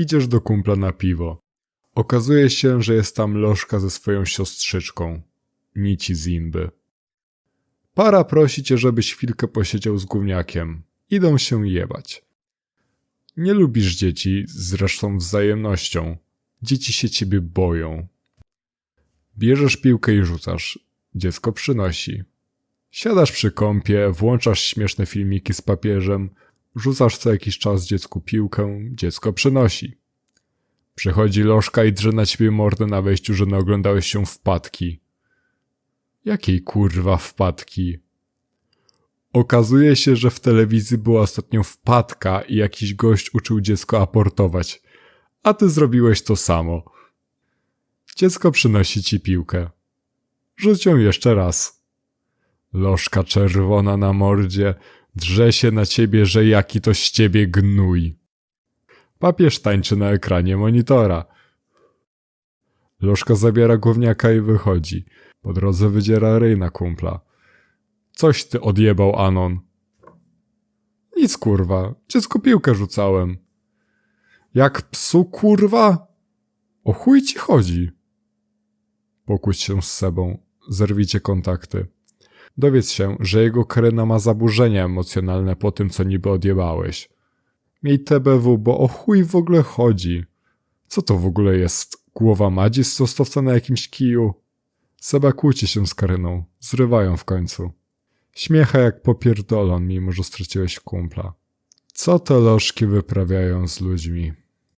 Idziesz do kumpla na piwo. Okazuje się, że jest tam lożka ze swoją siostrzyczką. Nici z Inby. Para prosi cię, żebyś chwilkę posiedział z gówniakiem. Idą się jebać. Nie lubisz dzieci, zresztą wzajemnością. Dzieci się ciebie boją. Bierzesz piłkę i rzucasz. Dziecko przynosi. Siadasz przy kąpie, włączasz śmieszne filmiki z papieżem, rzucasz co jakiś czas dziecku piłkę, dziecko przynosi. Przychodzi lożka i drze na ciebie mordę na wejściu, że naoglądałeś się wpadki. Jakiej kurwa wpadki? Okazuje się, że w telewizji była ostatnio wpadka i jakiś gość uczył dziecko aportować. A ty zrobiłeś to samo. Dziecko przynosi ci piłkę. Rzuć ją jeszcze raz. Lożka czerwona na mordzie drze się na ciebie, że jaki to z ciebie gnój. Papież tańczy na ekranie monitora. Lożka zabiera gówniaka i wychodzi. Po drodze wydziera ryj na kumpla. Coś ty odjebał, Anon. Nic kurwa, dziecko piłkę rzucałem. Jak psu kurwa? O chuj ci chodzi? Pokłóć się z sobą, zerwijcie kontakty. Dowiedz się, że jego krena ma zaburzenia emocjonalne po tym, co niby odjebałeś. Miej TBW, bo o chuj w ogóle chodzi. Co to w ogóle jest? Głowa Madzi z na jakimś kiju? Seba kłóci się z Karyną. Zrywają w końcu. Śmiecha jak popierdolon, mimo że straciłeś kumpla. Co te lożki wyprawiają z ludźmi?